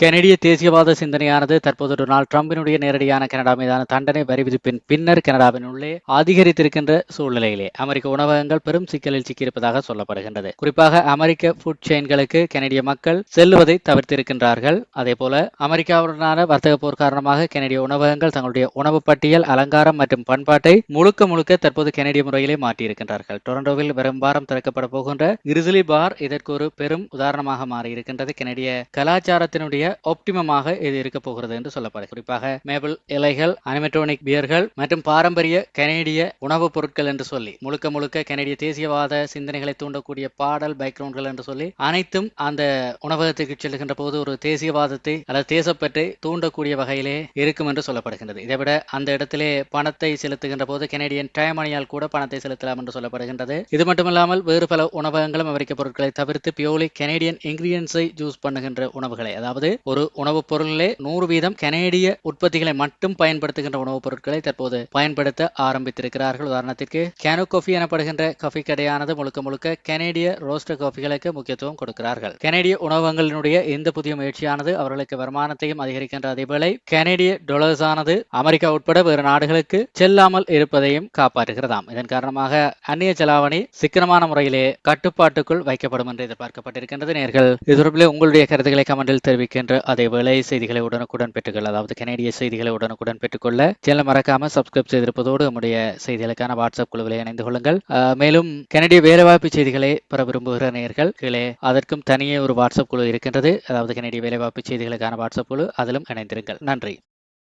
கெனடிய தேசியவாத சிந்தனையானது தற்போது டொனால்ட் ட்ரம்பினுடைய நேரடியான கனடா மீதான தண்டனை வரி விதிப்பின் பின்னர் கனடாவின் உள்ளே அதிகரித்திருக்கின்ற சூழ்நிலையிலே. அமெரிக்க உணவகங்கள் பெரும் சிக்கலில் சிக்கியிருப்பதாக சொல்லப்படுகின்றது. குறிப்பாக அமெரிக்க ஃபுட் செயின்களுக்கு கெனடிய மக்கள் செல்லுவதை தவிர்த்திருக்கின்றார்கள். அதே போல அமெரிக்காவுடனான வர்த்தக போர் காரணமாக கெனடிய உணவகங்கள் தங்களுடைய உணவு பட்டியல் அலங்காரம் மற்றும் பண்பாட்டை முழுக்க முழுக்க தற்போது கெனடிய முறையிலே மாற்றியிருக்கின்றார்கள். டொரண்டோவில் வரும் வாரம் திறக்கப்பட போகின்ற இருசிலி பார் இதற்கு ஒரு பெரும் உதாரணமாக மாறியிருக்கின்றது. கெனடிய கலாச்சாரத்தினுடைய ஆப்டிமமாக இது இருக்க போகிறது என்று சொல்லப்படுகிறது. குறிப்பாக மேபிள் இலைகள் அனிமெட்ரோனிக் பியர்கள் மற்றும் பாரம்பரிய கனேடிய உணவுப் பொருட்கள் என்று சொல்லி முழுக்க முழுக்க கனேடிய தேசியவாத சிந்தனைகளை தூண்டக்கூடிய பாடல் பேக்ரவுண்ட்கள் என்று சொல்லி அனைத்தும் அந்த உணவகத்துக்கு செல்கின்ற போது ஒரு தேசியவாதத்தை அல்லது தேசப்பற்றை தூண்டக்கூடிய வகையிலே இருக்கும் என்று சொல்லப்படுகின்றது. இதைவிட அந்த இடத்திலே பணத்தை செலுத்துகின்ற போது கனேடியன் டயமணியால் கூட பணத்தை செலுத்தலாம் என்று சொல்லப்படுகின்றது. இது மட்டுமில்லாமல் வேறு பல உணவகங்களும் அமெரிக்க பொருட்களை தவிர்த்து பியோலி கனேடியன் இன்கிரியன்ஸை ஜூஸ் பண்ணுகின்ற உணவுகளை அதாவது ஒரு உணவுப் பொருளிலே நூறு வீதம் கனேடிய உற்பத்திகளை மட்டும் பயன்படுத்துகின்ற உணவுப் பொருட்களை தற்போது பயன்படுத்த ஆரம்பித்திருக்கிறார்கள். உதாரணத்திற்கு கேனோ காஃபி எனப்படுகின்ற காஃபி கடையானது முழுக்க முழுக்க கனேடிய ரோஸ்ட் காஃபிகளுக்கு முக்கியத்துவம் கொடுக்கிறார்கள். கனேடிய உணவகங்களினுடைய இந்த புதிய முயற்சியானது அவர்களுக்கு வருமானத்தையும் அதிகரிக்கின்ற அதேவேளை கனேடிய டொலர்ஸ் ஆனது அமெரிக்கா உட்பட வேறு நாடுகளுக்கு செல்லாமல் இருப்பதையும் காப்பாற்றுகிறதாம். இதன் காரணமாக அந்நிய செலாவணி சிக்கனமான முறையிலே கட்டுப்பாட்டுக்குள் வைக்கப்படும் என்று எதிர்பார்க்கப்பட்டிருக்கின்றது. நேர்கள் இது தொடர்பில் உங்களுடைய கருத்துக்களை கமெண்டில் தெரிவிக்கின்ற அதே வேளை செய்திகளை உடனுக்குடன் பெற்றுக்கொள்ள அதாவது கனேடிய செய்திகளை உடனுக்குடன் பெற்றுக்கொள்ள சேனல் மறக்காம சப்ஸ்கிரைப் செய்திருப்பதோடு நம்முடைய செய்திகளுக்கான வாட்ஸ்அப் குழுவில் இணைந்து கொள்ளுங்கள். மேலும் கனடிய வேலைவாய்ப்பு செய்திகளை பெற விரும்புகிற நேர்கள் கீழே அதற்கும் தனியே ஒரு வாட்ஸ்அப் குழு இருக்கின்றது. அதாவது கனடிய வேலைவாய்ப்பு செய்திகளுக்கான வாட்ஸ்அப் குழு அதிலும் இணைந்திருங்கள். நன்றி.